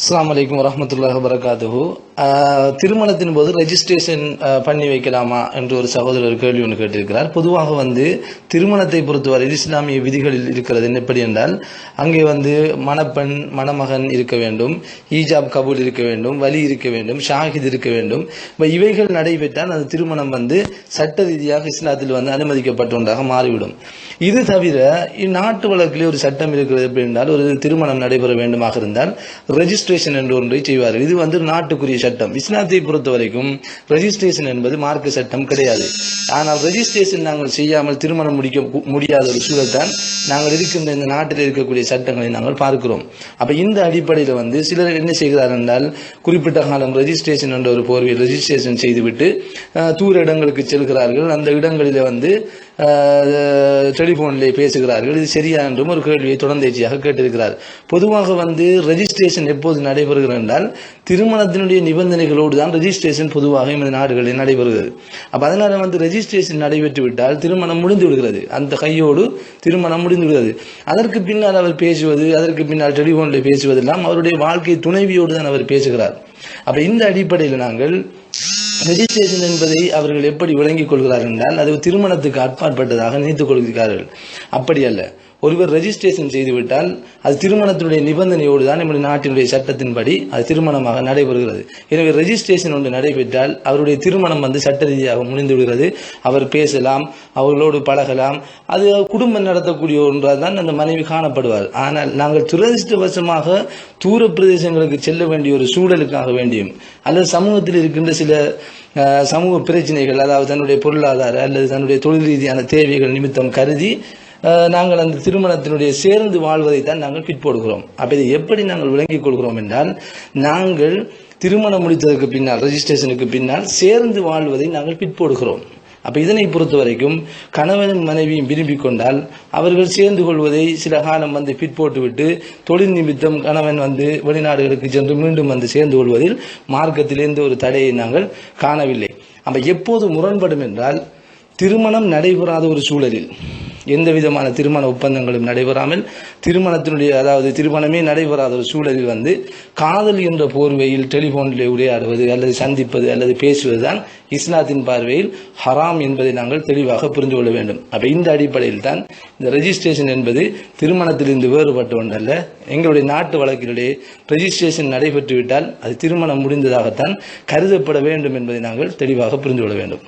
அஸ்லாம் வலைக்கம் வரஹ்மத்துல்லாஹி வபரகாத்துஹு திருமணத்தின் போது ரெஜிஸ்ட்ரேஷன் uh, பண்ணி வைக்கலாமா என்று ஒரு சகோதரர் கேள்வி ஒன்று கேட்டிருக்கிறார். பொதுவாக வந்து திருமணத்தை பொறுத்தவரை இஸ்லாமிய விதிகளில் இருக்கிறது. என்ன எப்படி என்றால் அங்கே வந்து மணப்பெண் மணமகன் இருக்க வேண்டும் ஈஜாப் கபூல் இருக்க வேண்டும் வலி இருக்க வேண்டும் ஷாஹித் இருக்க வேண்டும். இப்போ இவைகள் நடைபெற்றால் அந்த திருமணம் வந்து சட்ட ரீதியாக இஸ்லாத்தில் வந்து அனுமதிக்கப்பட்ட ஒன்றாக மாறிவிடும். இது தவிர இந்நாட்டு வழக்கிலே ஒரு சட்டம் இருக்கிறது. எப்படி என்றால் ஒரு திருமணம் நடைபெற வேண்டுமாக இருந்தால் ரெஜிஸ்ட்ரேஷன் என்று ஒன்றை செய்வார்கள். இது வந்து நாட்டுக்குரிய சட்டம். இஸ்லாத்தை பொறுத்த வரைக்கும் ரெஜிஸ்ட்ரேஷன் என்பது மார்க்க சட்டம் கிடையாது. ஆனால் ரெஜிஸ்ட்ரேஷன் நாங்கள் செய்யாமல் திருமணம் முடிக்க முடியாத ஒரு சூழல் தான் நாங்கள் இருக்கின்ற இந்த நாட்டில் இருக்கக்கூடிய சட்டங்களை நாங்கள் பார்க்கிறோம். அப்ப இந்த அடிப்படையில் வந்து சிலர் என்ன செய்கிறார் என்றால் குறிப்பிட்ட காலம் ரெஜிஸ்ட்ரேஷன் என்ற ஒரு போர்வையில் ரெஜிஸ்ட்ரேஷன் செய்துவிட்டு தூர இடங்களுக்கு செல்கிறார்கள். அந்த இடங்களில் வந்து டெலிஃபோனில் பேசுகிறார்கள். இது சரியா என்றும் ஒரு கேள்வியை தொடர்ந்தேச்சியாக கேட்டிருக்கிறார். பொதுவாக வந்து ரெஜிஸ்ட்ரேஷன் எப்போது நடைபெறுகிறது என்றால் திருமணத்தினுடைய நிபந்தனைகளோடு தான் ரெஜிஸ்ட்ரேஷன் பொதுவாக இந்த நாடுகளில் நடைபெறுகிறது. அப்போ அதனால் வந்து ரெஜிஸ்ட்ரேஷன் நடைபெற்று விட்டால் திருமணம் முடிந்து விடுகிறது அந்த கையோடு திருமணம் முடிந்து விடுகிறது அதற்கு பின்னால் அவர் பேசுவது அதற்கு பின்னால் டெலிபோனில் பேசுவதெல்லாம் அவருடைய வாழ்க்கை துணைவியோடு தான் அவர் பேசுகிறார். அப்போ இந்த அடிப்படையில் நாங்கள் ரெஜிஸ்ட்ரேஷன் என்பதை அவர்கள் எப்படி விளங்கிக் கொள்கிறார்கள் என்றால் அது திருமணத்துக்கு அப்பாற்பட்டதாக நினைத்துக் கொள்கிறார்கள். அப்படி அல்ல. ஒருவர் ரெஜிஸ்ட்ரேஷன் செய்துவிட்டால் அது திருமணத்தினுடைய நிபந்தனையோடு தான் நம்முடைய நாட்டினுடைய சட்டத்தின்படி அது திருமணமாக நடைபெறுகிறது. எனவே ரெஜிஸ்ட்ரேஷன் ஒன்று நடைபெற்றால் அவருடைய திருமணம் வந்து சட்ட ரீதியாக முடிந்து விடுகிறது அவர் பேசலாம் அவர்களோடு பழகலாம். அது குடும்பம் நடத்தக்கூடிய ஒன்றால் தான் அந்த மனைவி காணப்படுவார். ஆனால் நாங்கள் துரதிருஷ்டவசமாக தூர பிரதேசங்களுக்கு செல்ல வேண்டிய ஒரு சூழலுக்காக வேண்டியும் அல்லது சமூகத்தில் இருக்கின்ற சில சமூக பிரச்சனைகள் அதாவது தன்னுடைய பொருளாதார அல்லது தன்னுடைய தொழில் ரீதியான தேவைகள் நிமித்தம் கருதி நாங்கள் அந்த திருமணத்தினுடைய சேர்ந்து வாழ்வதை தான் நாங்கள் பிற்போடுகிறோம் அப்போ இதை எப்படி நாங்கள் விளங்கிக் கொள்கிறோம் என்றால் நாங்கள் திருமணம் முடித்ததற்கு பின்னால் ரெஜிஸ்ட்ரேஷனுக்கு பின்னால் சேர்ந்து வாழ்வதை நாங்கள் பிற்போடுகிறோம் அப்போ இதனை பொறுத்த வரைக்கும் கணவனும் மனைவியும் விரும்பி கொண்டால் அவர்கள் சேர்ந்து கொள்வதை சில காலம் வந்து பிற்போட்டுவிட்டு தொழில் நிமித்தம் கணவன் வந்து வெளிநாடுகளுக்கு சென்று மீண்டும் வந்து சேர்ந்து கொள்வதில் மார்க்கத்தில் எந்த ஒரு தடையை நாங்கள் காணவில்லை. அப்போ எப்போது முரண்படும் என்றால் திருமணம் நடைபெறாத ஒரு சூழலில் எந்த விதமான திருமண ஒப்பந்தங்களும் நடைபெறாமல் திருமணத்தினுடைய அதாவது திருமணமே நடைபெறாத ஒரு சூழலில் வந்து காதல் என்ற போர்வையில் டெலிஃபோனில் உரையாடுவது அல்லது சந்திப்பது அல்லது பேசுவது தான் இஸ்லாத்தின் பார்வையில் ஹராம் என்பதை நாங்கள் தெளிவாக புரிந்து கொள்ள வேண்டும். அப்போ இந்த அடிப்படையில் தான் இந்த ரெஜிஸ்ட்ரேஷன் என்பது திருமணத்திலிருந்து வேறுபட்ட ஒன்றல்ல. எங்களுடைய நாட்டு வழக்கினுடைய ரெஜிஸ்ட்ரேஷன் நடைபெற்றுவிட்டால் அது திருமணம் முடிந்ததாகத்தான் கருதப்பட வேண்டும் என்பதை நாங்கள் தெளிவாக புரிந்து கொள்ள வேண்டும்.